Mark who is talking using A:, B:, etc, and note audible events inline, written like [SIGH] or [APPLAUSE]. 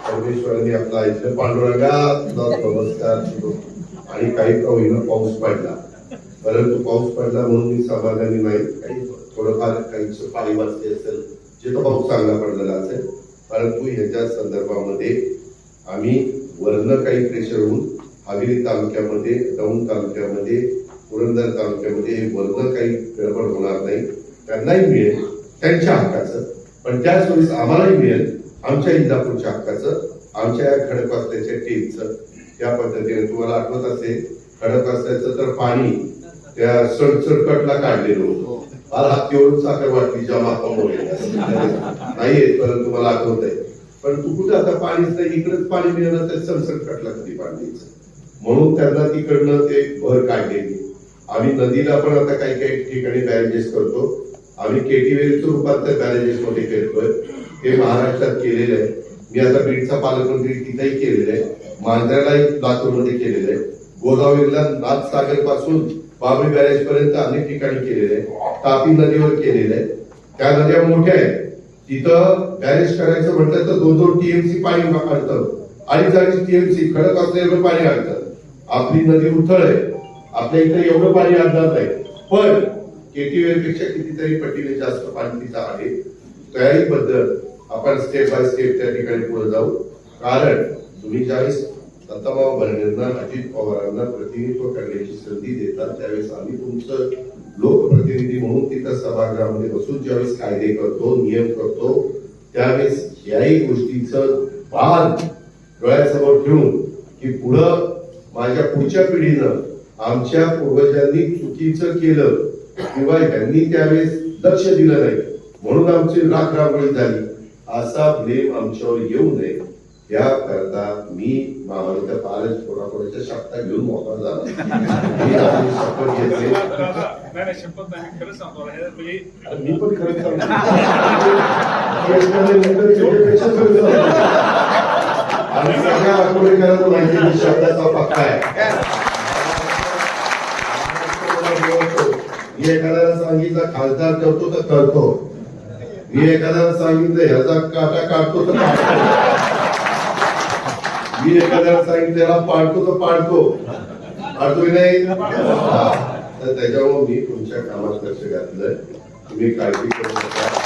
A: परमेश्वराने आपला इथं पांडुरंगा नमस्कार आणि काही का होईना पाऊस पडला परंतु पाऊस पडला म्हणून मी समाधानी नाही काही थोडंफार काही पाणी वाचले असेल जिथं पाऊस चांगला पडलेला असेल परंतु ह्याच्या संदर्भामध्ये आम्ही वरनं काही प्रेशर होऊन हवेली तालुक्यामध्ये दौंड तालुक्यामध्ये पुरंदर तालुक्यामध्ये वरनं काही गडबड होणार नाही त्यांनाही मिळेल त्यांच्या हक्काचं पण त्याच वेळेस आम्हालाही मिळेल. आमच्या इंदापूरच्या हक्काचं आमच्या या खडकवासल्याच्या टीमचं त्या पद्धतीने तुम्हाला आठवत असेल खडकवासल्याचं तर पाणी त्या सडसडकटला काढलेलं होतं. मला हातीवरून साखर वाटली जमा नाहीये परंतु मला आठवत आहे पण तू कुठं आता पाणीच नाही इकडेच पाणी मिळालं तर सडसडकटला कधी पाणी म्हणून त्यांना तिकडनं ते भर काढलेली. आम्ही नदीला पण आता काही काही ठिकाणी बॅरेजेस करतो. आम्ही केटीवेलचं रूपांतर कॉलेजेसमध्ये मध्ये करतोय हे महाराष्ट्रात केलेलं आहे. मी आता बीडचा पालकमंत्री तिथेही केलेलं आहे. मांजऱ्यालाही लातूरमध्ये केलेलं आहे. गोदावरीला नाथसागरपासून बाबरी बॅरेज पर्यंत अनेक ठिकाणी केलेलं आहे. तापी नदीवर केलेलं आहे. त्या नद्या मोठ्या आहेत. तिथं बॅरेज करायचं म्हटलं तर दोन दोन टीएमसी पाणी आणतं अडीच अडीच टीएमसी खडक असलेलं पाणी आणतं आपली नदी उथळ आहे. आपल्या इथं एवढं पाणी आणणार नाही. पण केटीवेल पेक्षा कितीतरी पटीने जास्त पाणी तिथं आहे. त्याही बद्दल आपण स्टेप बाय स्टेप त्या ठिकाणी पुढे जाऊ. कारण तुम्ही ज्यावेळेस दत्ताबाबा भरणेंना अजित पवारांना प्रतिनिधित्व करण्याची संधी देतात त्यावेळेस आम्ही तुमचं लोकप्रतिनिधी म्हणून तिथं सभागृहामध्ये बसून ज्यावेळेस कायदे करतो नियम करतो त्यावेळेस याही गोष्टीचं भान डोळ्यासमोर ठेवून की पुढं माझ्या पुढच्या पिढीनं आमच्या पूर्वजांनी चुकीचं केलं किंवा यांनी त्यावेळेस लक्ष दिलं नाही. म्हणून आमची राख रांगोळी झाली. असा ब्लेम आमच्यावर येऊ नये. याकरता मी मामाच्या पारच थोडाथोड्याच्या शब्दा घेऊन मोकळा झाला शपथ घेतली.
B: शपथ
A: मी पण खरंच. [LAUGHS] आणि सगळ्या आठवडेकरांना माहिती शब्दाचा पक्का आहे. मी एखाद्याला सांगितलं खासदार करतो तर करतो. मी एखाद्याला सांगितलं ह्याचा काटा काढतो तर काढतो. मी एखाद्याला सांगितलं ह्याला पाडतो तर पाडतो. पाडतो नाही? तर त्याच्यामुळे मी तुमच्या कामात लक्ष घातलंय. तुम्ही काळजी करू नका.